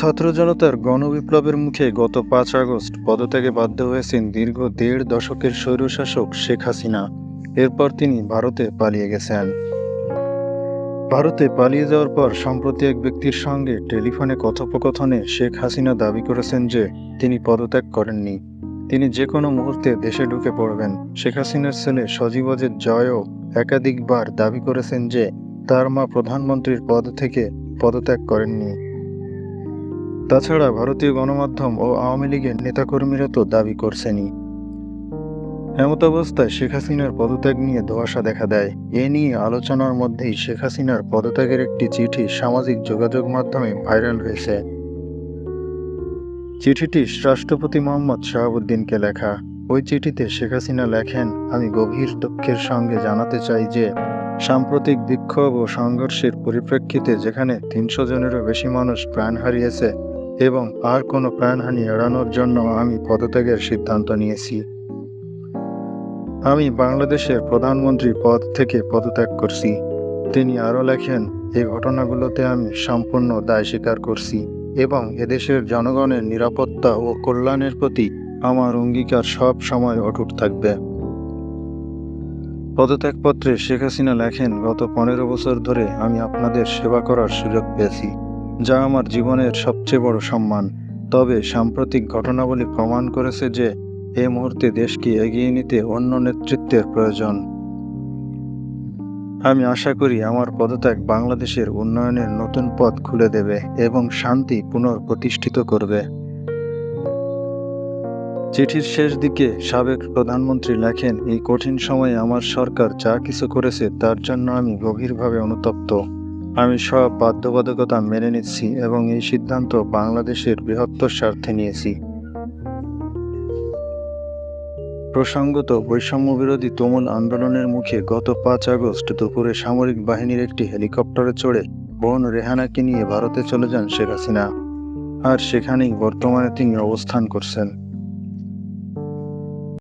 ছাত্র জনতার গণবিপ্লবের মুখে গত পাঁচ আগস্ট পদত্যাগে বাধ্য হয়েছেন দীর্ঘ দেড় দশকের স্বৈরশাসক শেখ হাসিনা। এরপর তিনি ভারতে পালিয়ে গেছেন। ভারতে পালিয়ে যাওয়ার পর সম্প্রতি এক ব্যক্তির সঙ্গে টেলিফোনে কথোপকথনে শেখ হাসিনা দাবি করেছেন যে তিনি পদত্যাগ করেননি। তিনি যে কোনো মুহূর্তে দেশে ঢুকে পড়বেন। শেখ হাসিনার ছেলে সজীবজের জয়ও একাধিকবার দাবি করেছেন যে তার মা প্রধানমন্ত্রীর পদ থেকে পদত্যাগ করেননি। তাছাড়া ভারতীয় গণমাধ্যম ও আওয়ামী লীগের নেতাকর্মীরা তো দাবি করছেনই। এমত অবস্থায় শেখ হাসিনার পদত্যাগ নিয়ে ধোঁয়াশা দেখা দেয়। এ নিয়ে আলোচনার মধ্যেই শেখ হাসিনার পদত্যাগের একটি চিঠি সামাজিক যোগাযোগ মাধ্যমে ভাইরাল হয়েছে। চিঠিটি রাষ্ট্রপতি মোহাম্মদ শাহাবুদ্দিনকে লেখা। ওই চিঠিতে শেখ হাসিনা লেখেন, আমি গভীর দুঃখের সঙ্গে জানাতে চাই যে, সাম্প্রতিক বিক্ষোভ ও সংঘর্ষের পরিপ্রেক্ষিতে যেখানে তিনশো জনেরও বেশি মানুষ প্রাণ হারিয়েছে এবং আর কোনো প্রাণহানি এড়ানোর জন্য আমি পদত্যাগের সিদ্ধান্ত নিয়েছি। আমি বাংলাদেশের প্রধানমন্ত্রী পদ থেকে পদত্যাগ করছি। তিনি আরও লেখেন এই ঘটনাগুলোতে আমি সম্পূর্ণ দায় স্বীকার করছি এবং এদেশের জনগণের নিরাপত্তা ও কল্যাণের প্রতি আমার অঙ্গীকার সব সময় অটুট থাকবে। পদত্যাগপত্রে শেখ হাসিনা লেখেন, গত পনেরো বছর ধরে আমি আপনাদের সেবা করার সুযোগ পেয়েছি। যা আমার জীবনের সবচেয়ে বড় সম্মান। তবে সাম্প্রতিক ঘটনাবলী প্রমাণ করেছে যে, এ মুহূর্তে দেশকে এগিয়ে নিতে অন্য নেতৃত্বের প্রয়োজন। আমি আশা করি আমার পদত্যাগ বাংলাদেশের উন্নয়নের নতুন পথ খুলে দেবে এবং শান্তি পুনঃপ্রতিষ্ঠিত করবে। চিঠির শেষ দিকে সাবেক প্রধানমন্ত্রী লেখেন, এই কঠিন সময়ে আমার সরকার যা কিছু করেছে তার জন্য আমি গভীরভাবে অনুতপ্ত। আমি সব বাধ্যবাধকতা মেনে নিচ্ছি এবং এই সিদ্ধান্ত বাংলাদেশের বৃহত্তর স্বার্থে নিয়েছি। প্রসঙ্গত বৈষম্য বিরোধী তুমুল আন্দোলনের মুখে গত পাঁচ আগস্ট দুপুরে সামরিক বাহিনীর একটি হেলিকপ্টারে চড়ে বোন রেহানাকে নিয়ে ভারতে চলে যান শেখ হাসিনা। আর সেখানেই বর্তমানে তিনি অবস্থান করছেন।